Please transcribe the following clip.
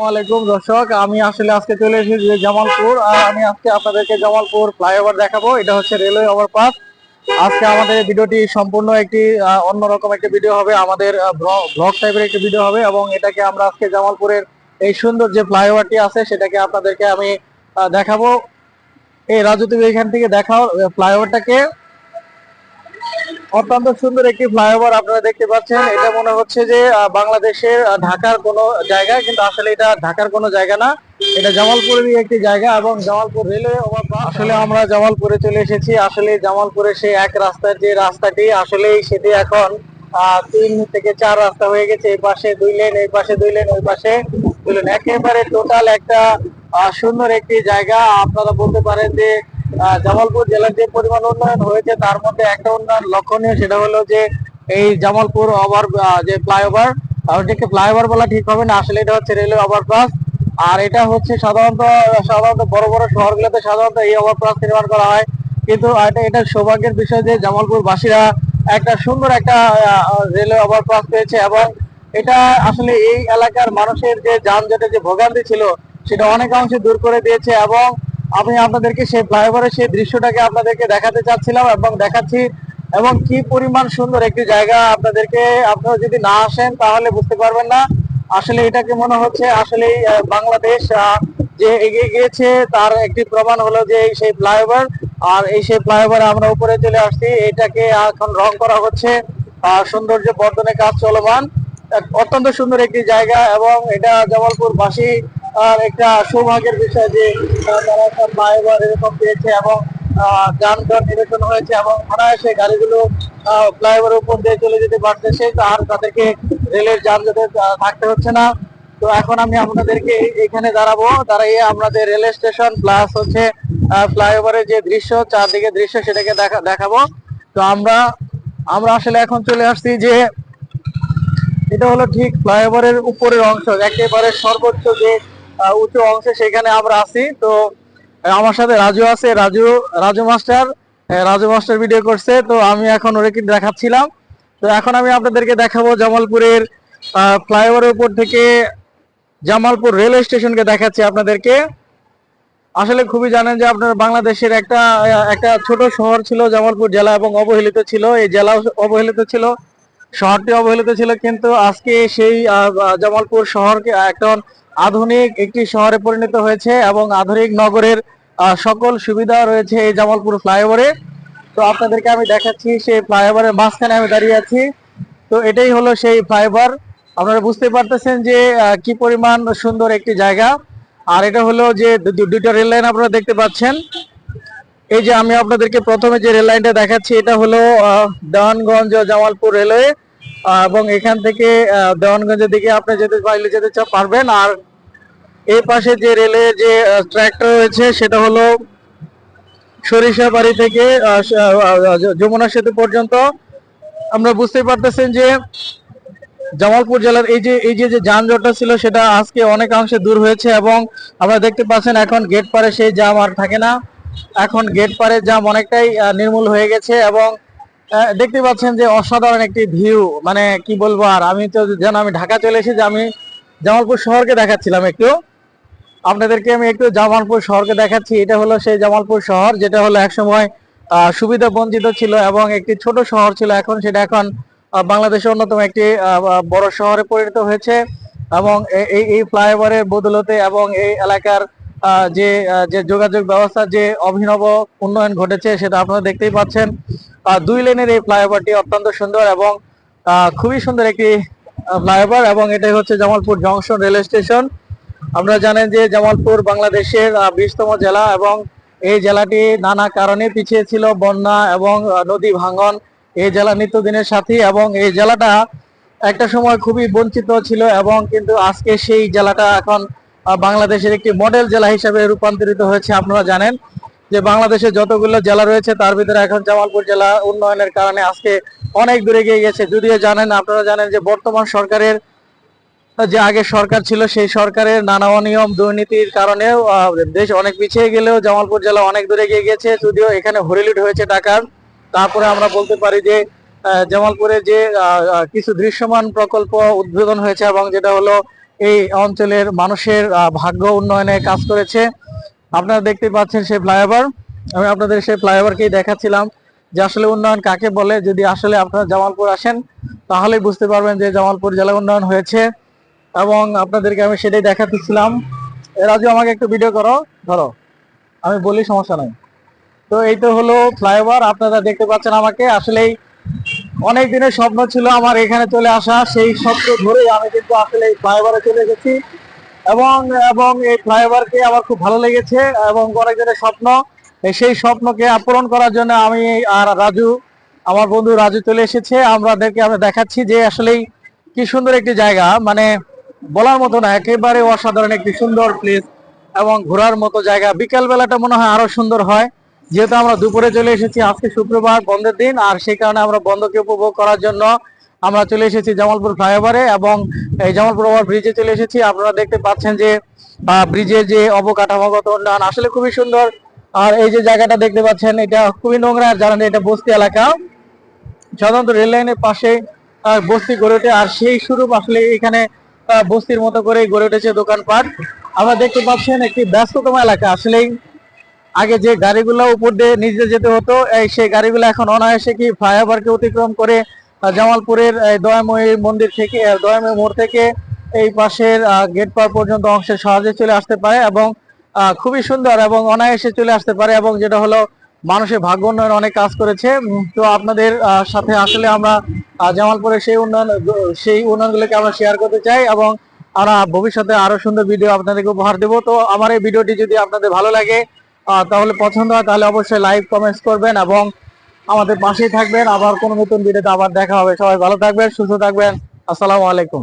আসসালামাইকুম দর্শক। আমি আসলে আজকে চলে এসেছি জামালপুর, আর আমি আজকে আপনাদেরকে জামালপুর ফ্লাইওভার দেখাবো। এটা হচ্ছে রেলওয়ে ওভারপাস। আজকে আমাদের ভিডিওটি সম্পূর্ণ একটি অন্যরকম একটি ভিডিও হবে। আমাদের ব্লগ টাইপের একটি ভিডিও হবে এবং এটাকে আমরা আজকে জামালপুরের এই সুন্দর যে ফ্লাইওভারটি আছে, সেটাকে আপনাদেরকে আমি দেখাবো। এই রাজু, তুমি এখান থেকে দেখাও ফ্লাইওভারটাকে। অত্যন্ত সুন্দর একটি ফ্লাইওভার আপনারা দেখতে পাচ্ছেন। এটা মনে হচ্ছে যে বাংলাদেশের ঢাকার কোনো জায়গা, কিন্তু আসলে এটা ঢাকার কোনো জায়গা না। এটা জামালপুরেরই একটি জায়গা এবং জামালপুর রেলওয়ে ওভারপাস আসলে আমরা জামালপুরে চলে এসেছি। আসলে জামালপুরে সেই এক রাস্তার যে রাস্তাটি আসলে সেটি এখন তিন থেকে চার রাস্তা হয়ে গেছে। এই পাশে দুই লেন, এই পাশে দুই লেন, ওই পাশে দুই লেন। একেবারে টোটাল একটা সুন্দর একটি জায়গা। আপনারা বলতে পারেন যে জামালপুর জেলার যে পরিমাণ উন্নয়ন হয়েছে, তার মধ্যে একটা উন্নয়ন লক্ষণীয়, সেটা হলো যে এই জামালপুর ওভার যে ফ্লাইওভার ওটাকে ফ্লাইওভার বলা ঠিক হবে না, আসলে এটা হচ্ছে রেলওয়ে ওভারপাস আর এটা হচ্ছে সাধারণত সাধারণত বড় বড় শহরগুলোতে সাধারণত এই ওভারপাস নির্মাণ করা হয়। কিন্তু এটা এটা সৌভাগ্যের বিষয় যে জামালপুর বাসীরা একটা সুন্দর একটা রেলওয়ে ওভারপাস পেয়েছে এবং এটা আসলে এই এলাকার মানুষের যে যানজটের যে ভোগান্তি ছিল, সেটা অনেকাংশে দূর করে দিয়েছে এবং আমি আপনাদেরকে সেই ফ্লাইওভারের সেই দৃশ্যটাকে আপনাদেরকে দেখাতে চাচ্ছিলাম এবং দেখাচ্ছি এবং কি পরিমাণ সুন্দর একটি জায়গা আপনাদেরকে, আপনারা যদি না আসেন তাহলে বুঝতে পারবেন না। আসলে এটাকে মনে হচ্ছে? আসলে বাংলাদেশ যে এগিয়ে গিয়েছে তার একটি প্রমাণ হলো যে এই সেই ফ্লাইওভার। আর এই সেই ফ্লাইওভার আমরা উপরে চলে আসছি। এটাকে এখন রং করা হচ্ছে। সৌন্দর্য বর্ধনের কাজ চলমান। অত্যন্ত সুন্দর একটি জায়গা এবং এটা জামালপুর বাসী আর একটা সৌভাগ্যের বিষয় যে তারা একটা ফ্লাইওভার এরকম পেয়েছে এবং আহ, যানজট নিরসন হয়েছে এবং অনায়াসে গাড়িগুলো ফ্লাইওভার উপর দিয়ে চলে যেতে পারতেছে আর তাদেরকে রেলের যানজটে থাকতে হচ্ছে না। তো এখন আমি আপনাদেরকে এখানে দাঁড়াবো। দাঁড়িয়ে আপনাদের রেল স্টেশন প্লাস হচ্ছে ফ্লাইওভারের যে দৃশ্য চারদিকে দৃশ্য সেটাকে দেখা দেখাবো। তো আমরা আমরা আসলে এখন চলে আসছি যে এটা হলো ঠিক ফ্লাইওভারের উপরের অংশ। একেবারে সর্বোচ্চ যে উঁচু অংশ সেখানে আমরা আছি। তো আমার সাথে রাজু আছে। Raju Raju master Raju master video করছে। তো আমি এখন ওরে কি দেখাচ্ছিলাম। তো এখন আমি আপনাদেরকে দেখাবো জামালপুরের ফ্লাইওভারের উপর থেকে জামালপুর রেলওয়ে স্টেশনকে দেখাচ্ছি আপনাদেরকে। আসলে খুবই জানেন যে আপনার বাংলাদেশের একটা একটা ছোট শহর ছিল জামালপুর জেলা এবং অবহেলিত ছিল। এই জেলা অবহেলিত ছিল, শহরটি অবহেলিত ছিল। কিন্তু আজকে সেই জামালপুর শহরকে এখন আধুনিক একটি শহরে পরিণত হয়েছে এবং আধুনিক নগরের সকল সুবিধা রয়েছে এই জামালপুর ফ্লাইওভারে। তো আপনাদেরকে আমি দেখাচ্ছি সেই ফ্লাইওভারের মাঝখানে আমি দাঁড়িয়ে আছি। তো এটাই হলো সেই ফ্লাইওভার। আপনারা বুঝতে পারতেছেন যে কি পরিমাণ সুন্দর একটি জায়গা। আর এটা হলো যে দু- দু- দুইটা রেল লাইন আপনারা দেখতে পাচ্ছেন। এই যে আমি আপনাদেরকে প্রথমে যে রেল লাইনটা দেখাচ্ছি, এটা হলো দেওয়ানগঞ্জ জামালপুর রেলওয়ে। এবং এখান থেকে দেওয়ানগঞ্জের দিকে আপনি যেতে পারলে যেতে পারবেন। আর এই পাশে যে রেলে যে ট্র্যাকটা রয়েছে, সেটা হলো সরিষাবাড়ি থেকে যমুনা সেতু পর্যন্ত। আমরা বুঝতে পারতেছেন যে জামালপুর জেলার এই যে এই যে যে যানজটটা ছিল, সেটা আজকে অনেকাংশে দূর হয়েছে এবং আমরা দেখতে পাচ্ছেন এখন গেট পারে সেই জাম আর থাকে না। এখন গেট পারে জাম অনেকটাই নির্মূল হয়ে গেছে এবং দেখতে পাচ্ছেন যে অসাধারণ একটি ভিউ মানে কি বলব আর, আমি তো যেন আমি ঢাকা চলে এসেছি, আমি জামালপুর শহরকে দেখাচ্ছিলাম একটু। আপনাদেরকে আমি একটু জামালপুর শহরকে দেখাচ্ছি, এটা হলো সেই জামালপুর শহর, যেটা হলো একসময় সুবিধা বঞ্চিত ছিল এবং একটি ছোট শহর ছিল, এখন সেটা এখন বাংলাদেশের অন্যতম একটি বড় শহরে পরিণত হয়েছে এবং এই এই ফ্লাইওভারের বদলতে এবং এই এলাকার যে যে যোগাযোগ ব্যবস্থা, যে অভিনব উন্নয়ন ঘটেছে, সেটা আপনারা দেখতেই পাচ্ছেন। দুই লেনের এই ফ্লাইওভারটি অত্যন্ত সুন্দর এবং খুবই সুন্দর একটি ফ্লাইওভার এবং এটাই হচ্ছে জামালপুর জংশন রেল স্টেশন। আপনারা জানেন যে জামালপুর বাংলাদেশের বিশতম জেলা এবং এই জেলাটি নানা কারণে পিছিয়ে ছিল বন্যা এবং নদী ভাঙন। এই জেলা নিত্যদিনের সাথী এবং এই জেলাটা একটা সময় খুবই বঞ্চিত ছিল এবং কিন্তু আজকে সেই জেলাটা এখন বাংলাদেশের একটি মডেল জেলা হিসেবে রূপান্তরিত হয়েছে, আপনারা জানেন। যে বাংলাদেশে যতগুলো জেলা রয়েছে, তার ভিতরে এখন জামালপুর জেলা উন্নয়নের কারণে আজকে অনেক দূরে গিয়ে গেছে। যদিও জানেন, আপনারা জানেন যে বর্তমান সরকারের যে আগে সরকার ছিল, সেই সরকারের নানা অনিয়ম, দুর্নীতির কারণেও দেশ অনেক পিছিয়ে গেলেও জামালপুর জেলা অনেক দূরে এগিয়ে গেছে। যদিও এখানে হরিলুট হয়েছে টাকার তারপরে আমরা বলতে পারি যে জামালপুরে যে কিছু দৃশ্যমান প্রকল্প উদ্বোধন হয়েছে এবং যেটা হলো এই অঞ্চলের মানুষের ভাগ্য উন্নয়নে কাজ করেছে। আপনারা দেখতে পাচ্ছেন সেই ফ্লাইওভার। আমি আপনাদের সেই ফ্লাইওভারকেই দেখাচ্ছিলাম যে আসলে উন্নয়ন কাকে বলে। যদি আসলে আপনারা জামালপুর আসেন তাহলে বুঝতে পারবেন যে জামালপুর জেলা উন্নয়ন হয়েছে। এবং আপনাদেরকে আমি সেটাই দেখাতেছিলাম এর আজও আমাকে একটু ভিডিও করো। ধরো। আমি বলি, সমস্যা নাই। তো এই তো হলো ফ্লাইওভার। আপনারা দেখতে পাচ্ছেন আমাকে। আসলেই অনেক দিনের স্বপ্ন ছিল আমার এখানে চলে আসা। সেই স্বপ্ন ধরেই আমি কিন্তু আসলে এই ফ্লাইওভারে চলে এসেছি। এবং এবং এই ফ্লাইওভারকে আমার খুব ভালো লেগেছে এবং অনেকজনের স্বপ্ন। সেই স্বপ্নকে পূরণ করার জন্য আমি আর রাজু, আমার বন্ধু রাজু চলে এসেছে। আমাদেরকে আমরা দেখাচ্ছি যে আসলেই কি সুন্দর একটি জায়গা। মানে বলার মতো না, একেবারে অসাধারণ একটি সুন্দর প্লেস এবং ঘোরার মতো জায়গা। বিকেল বেলাটা মনে হয় আরও সুন্দর হয়। যেহেতু আমরা দুপুরে চলে এসেছি, আজকে শুক্রবার, বন্ধের দিন, আর সেই কারণে আমরা বন্ধকে উপভোগ করার জন্য আমরা চলে এসেছি জামালপুর ফ্লাইওভারে এবং এই জামালপুর ওভার ব্রিজে চলে এসেছি। আপনারা দেখতে পাচ্ছেন যে ব্রিজের যে অবকাঠামোগত উন্নয়ন আসলে খুবই সুন্দর। আর এই যে জায়গাটা দেখতে পাচ্ছেন, এটা খুবই নোংরা জানেন এটা বস্তি এলাকা। সাধারণত রেল লাইনের পাশে বস্তি গড়ে ওঠে আর সেই স্বরূপ আসলে এখানে বস্তির মতো করে গড়ে উঠেছে দোকানপাট। আমরা দেখতে পাচ্ছেন একটি ব্যস্ততম এলাকা। আসলেই আগে যে গাড়িগুলো উপর দিয়ে নিজে যেতে হতো, এই সেই গাড়িগুলো এখন অনায়াসে কি ফ্লাইওভারকে অতিক্রম করে জামালপুরের দয়াময়ী মন্দির থেকে দয়াময়ী মোড় থেকে এই পাশের গেট পার পর্যন্ত অংশে সহজে চলে আসতে পারে এবং খুবই সুন্দর এবং অনায়াসে চলে আসতে পারে এবং যেটা হলো মানুষের ভাগ্য উন্নয়ন অনেক কাজ করেছে। তো আপনাদের সাথে আসলে আমরা জামালপুরের সেই উন্নয়ন, সেই উন্নয়নগুলোকে আমরা শেয়ার করতে চাই এবং আমরা ভবিষ্যতে আরও সুন্দর ভিডিও আপনাদেরকে উপহার দেবো। তো আমার এই ভিডিওটি যদি আপনাদের ভালো লাগে তাহলে পছন্দ হয়, তাহলে অবশ্যই লাইক কমেন্টস করবেন এবং আমাদের পাশেই থাকবেন। আবার কোনো নতুন ভিডিওতে আবার দেখা হবে। সবাই ভালো থাকবেন, সুস্থ থাকবেন। আসসালামু আলাইকুম।